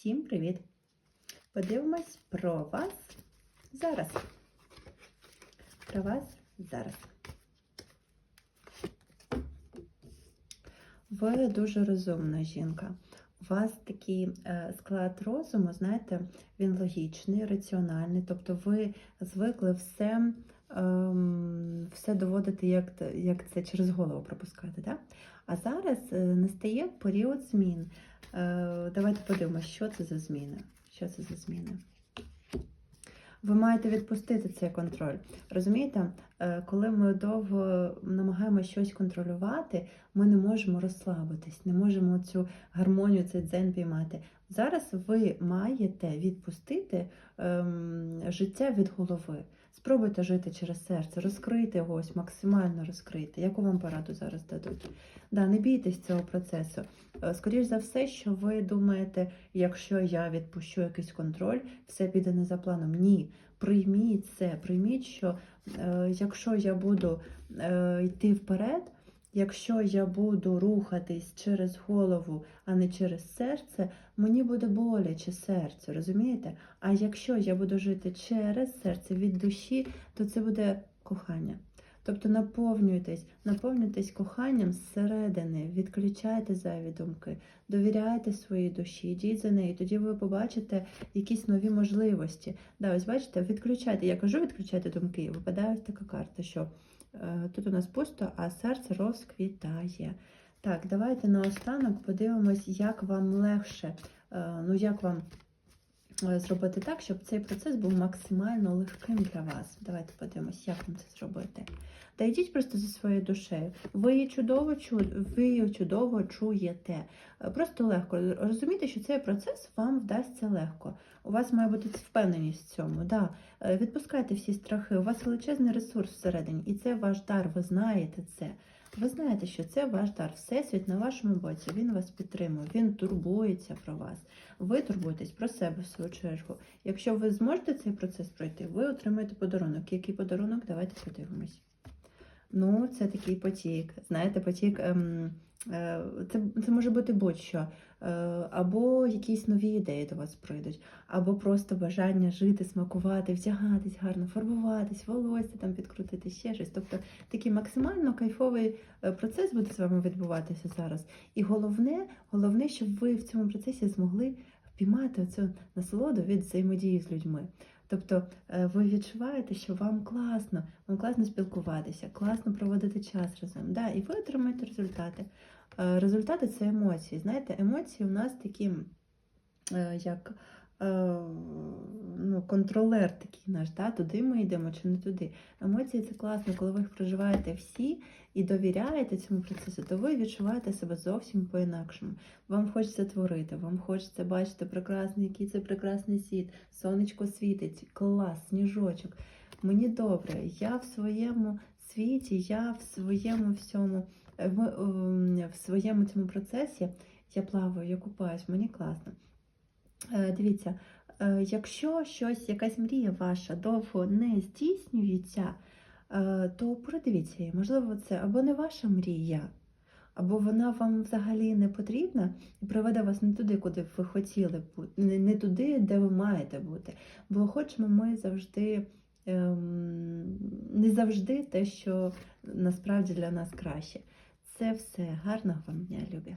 Всім привіт! Подивимось про вас зараз. Про вас зараз. Ви дуже розумна жінка. У вас такий е, склад розуму, знаєте, він логічний, раціональний. Тобто ви звикли все, ем, все доводити, як, як це через голову пропускати. Да? А зараз е, настає період змін. Е, Давайте подивимося, що це за зміни. Що це за зміни? Ви маєте відпустити цей контроль. Розумієте, Е, коли ми довго намагаємося щось контролювати, ми не можемо розслабитись, не можемо цю гармонію, цей дзен піймати. Зараз ви маєте відпустити ем, життя від голови. Спробуйте жити через серце, розкрити його ось максимально розкрити. Яку вам пораду зараз дадуть? Да, не бійтесь цього процесу. Скоріше за все, що ви думаєте, якщо я відпущу якийсь контроль, все піде не за планом. Ні, прийміть це, прийміть, що е, якщо я буду е, йти вперед, якщо я буду рухатись через голову, а не через серце, мені буде боляче серце, розумієте? А якщо я буду жити через серце від душі, то це буде кохання. Тобто наповнюйтесь, наповнюйтесь коханням зсередини, відключайте зайві думки, довіряйте своїй душі, йдіть за нею, тоді ви побачите якісь нові можливості. Да, ось бачите, відключайте. Я кажу, відключайте думки, і випадає така карта, що е, тут у нас пусто, а серце розквітає. Так, давайте наостанок подивимось, як вам легше, е, ну як вам зробити так, щоб цей процес був максимально легким для вас. Давайте подивимось, як вам це зробити. Та йдіть просто зі своєю душею. Ви її чудово чу... ви чудово чуєте. Е, Просто легко. Розумійте, що цей процес вам вдасться легко. У вас має бути впевненість в цьому. Да. Е, Відпускайте всі страхи. У вас величезний ресурс всередині, і це ваш дар. Ви знаєте це. Ви знаєте, що це ваш дар. Всесвіт на вашому боці. Він вас підтримує, він турбується про вас. Ви турбуєтесь про себе в свою чергу. Якщо ви зможете цей процес пройти, ви отримаєте подарунок. Який подарунок? Давайте подивимось. Ну, це такий потік. Знаєте, потік. Ем, е, це, це може бути будь-що. Е, або якісь нові ідеї до вас прийдуть, або просто бажання жити, смакувати, вдягатись гарно, фарбуватись, волосся там підкрутити, ще щось. Тобто такий максимально кайфовий е, процес буде з вами відбуватися зараз. І головне, головне, щоб ви в цьому процесі змогли впіймати цю насолоду від взаємодії з людьми. Тобто е, ви відчуваєте, що вам класно, вам класно спілкуватися, класно проводити час разом. Да, і ви отримаєте результати. Е, Результати це емоції. Знаєте, емоції у нас такі, е, як ну, контролер такий наш, да? туди ми йдемо чи не туди. Емоції це класно, коли ви їх проживаєте всі і довіряєте цьому процесу, то ви відчуваєте себе зовсім по-інакшому. Вам хочеться творити, вам хочеться бачити прекрасний, який це прекрасний світ, сонечко світить, клас, сніжочок. Мені добре, я в своєму світі, я в своєму всьому, е, в, ем, своєму цьому процесі я плаваю, я купаюсь, мені класно. Е, Дивіться, е, якщо щось, якась мрія ваша довго не здійснюється, е, то передивіться її. Можливо, це або не ваша мрія, або вона вам взагалі не потрібна і приведе вас не туди, куди ви хотіли бути, не, не туди, де ви маєте бути. Бо хочемо ми завжди. ем, Не завжди те, що насправді для нас краще. Це все. Гарного вам дня, любі.